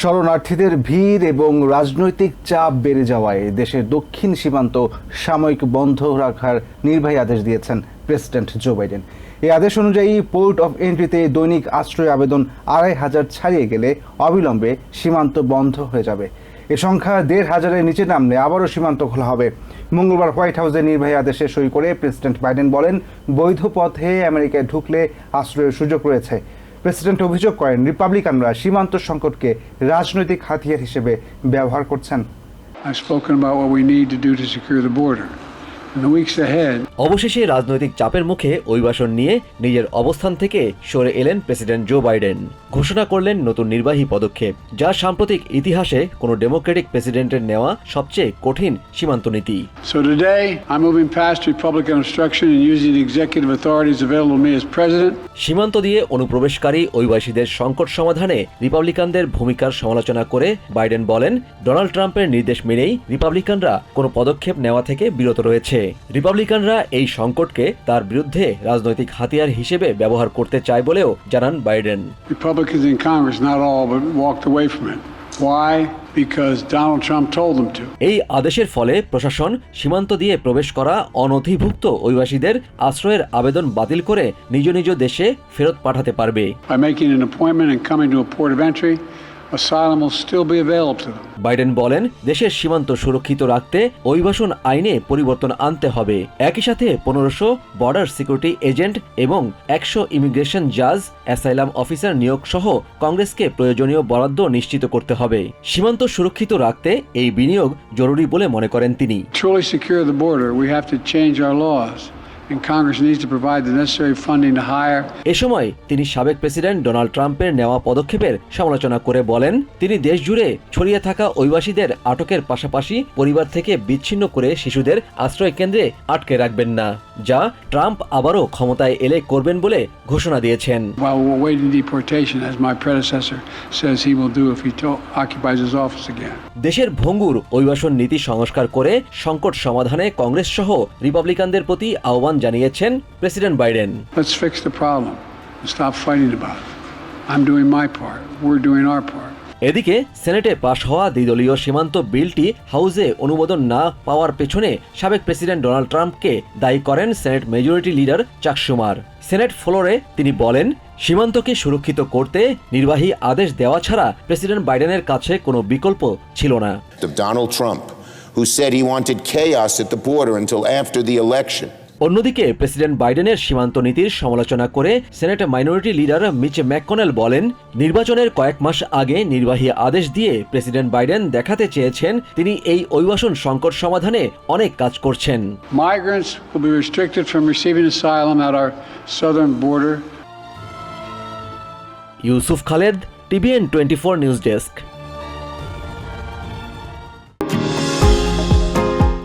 শরণার্থীদের ভিড় এবং রাজনৈতিক চাপ বেড়ে যাওয়ায় দেশের দক্ষিণ সীমান্ত সাময়িক বন্ধ রাখার নির্বাহী আদেশ দিয়েছেন প্রেসিডেন্ট জো বাইডেন। এই আদেশ অনুযায়ী পোর্ট অফ এন্ট্রিতে দৈনিক আশ্রয় আবেদন আড়াই হাজার ছাড়িয়ে গেলে অবিলম্বে সীমান্ত বন্ধ হয়ে যাবে। এ সংখ্যা দেড় হাজারের নিচে নামলে আবারও সীমান্ত খোলা হবে। মঙ্গলবার হোয়াইট হাউসের নির্বাহী আদেশে সই করে প্রেসিডেন্ট বাইডেন বলেন, বৈধ পথে আমেরিকায় ঢুকলে আশ্রয়ের সুযোগ রয়েছে। প্রেসিডেন্ট অভিযোগ করেন, রিপাবলিকানরা সীমান্ত সংকটকে রাজনৈতিক হাতিয়ার হিসেবে ব্যবহার করছেন I've spoken about what we need to do to secure the border. অবশেষে রাজনৈতিক চাপের মুখে অভিবাসন নিয়ে নিজের অবস্থান থেকে সরে এলেন প্রেসিডেন্ট জো বাইডেন। ঘোষণা করলেন নতুন নির্বাহী পদক্ষেপ যা সাম্প্রতিক ইতিহাসে কোনো ডেমোক্রেটিক প্রেসিডেন্টের নেওয়া সবচেয়ে কঠিন সীমান্ত নীতি। So today I'm moving past Republican obstruction and using the executive authorities available to me as president. সীমান্ত দিয়ে অনুপ্রবেশকারী অভিবাসীদের সংকট সমাধানে রিপাবলিকানদের ভূমিকার সমালোচনা করে বাইডেন বলেন ডোনাল্ড ট্রাম্পের নির্দেশ মেনেই রিপাবলিকানরা কোনো পদক্ষেপ নেওয়া থেকে বিরত রয়েছে। হচ্ছে রিপাবলিকানরা এই সংকটকে তার বিরুদ্ধে রাজনৈতিক হাতিয়ার হিসেবে ব্যবহার করতে চায় বলেও জানান বাইডেন। এই আদেশের ফলে প্রশাসন সীমান্ত দিয়ে প্রবেশ করা অনধিভুক্ত অভিবাসীদের আশ্রয়ের আবেদন বাতিল করে নিজ নিজ দেশে ফেরত পাঠাতে পারবে। Asylum will still be available to them. Biden বলেন দেশের সীমান্ত সুরক্ষিত রাখতে অভিবাসন আইনে পরিবর্তন আনতে হবে। একই সাথে পনেরোশো বর্ডার সিকিউরিটি এজেন্ট এবং একশো ইমিগ্রেশন জাজ অ্যাসাইলাম অফিসার নিয়োগ সহ কংগ্রেসকে প্রয়োজনীয় বরাদ্দ নিশ্চিত করতে হবে। সীমান্ত সুরক্ষিত রাখতে এই বিনিয়োগ জরুরি বলে মনে করেন তিনি। এ সময় তিনি সাবেক প্রেসিডেন্ট ডোনাল্ড ট্রাম্পের নেওয়া পদক্ষেপের সমালোচনা করে বলেন, তিনি দেশ জুড়ে ছড়িয়ে থাকা অভিবাসীদের আটকের পাশাপাশি পরিবার থেকে বিচ্ছিন্ন করে শিশুদের আশ্রয় কেন্দ্রে আটকে রাখবেন না। যা ট্রাম্প আবারও ক্ষমতায় এলে করবেন বলে ঘোষণা দিয়েছেন দেশের ভঙ্গুর অভিবাসন নীতি সংস্কার করে সংকট সমাধানে কংগ্রেস সহ রিপাবলিকানদের প্রতি আহ্বান জানিয়েছেন president Biden I'm doing my part. We're doing our part. এদিকে সেনেটে পাশ হওয়া দ্বিদলীয় সীমান্ত বিলটি হাউসে অনুমোদন না পাওয়ার পেছনে সাবেক প্রেসিডেন্ট ডোনাল্ড ট্রাম্পকে দায়ী করেন সেনেট মেজরিটি লিডার চাক সুমার সেনেট ফ্লোরে তিনি বলেন সীমান্তকে সুরক্ষিত করতে নির্বাহী আদেশ দেওয়া ছাড়া প্রেসিডেন্ট বাইডেনের কাছে কোনো বিকল্প ছিল না Donald Trump, who said he wanted chaos at the border until after the election. অন্যদিকে প্রেসিডেন্ট বাইডেনের সীমান্ত নীতির সমালোচনা করে senate minority leader Mitch McConnell বলেন নির্বাচনের কয়েক মাস আগে নির্বাহী আদেশ দিয়ে প্রেসিডেন্ট বাইডেন দেখাতে চেয়েছেন তিনি এই অভিবাসন সংকট সমাধানে অনেক কাজ করছেন Migrants will be restricted from receiving asylum at our southern border. Yusuf Khaled TVN twenty four news desk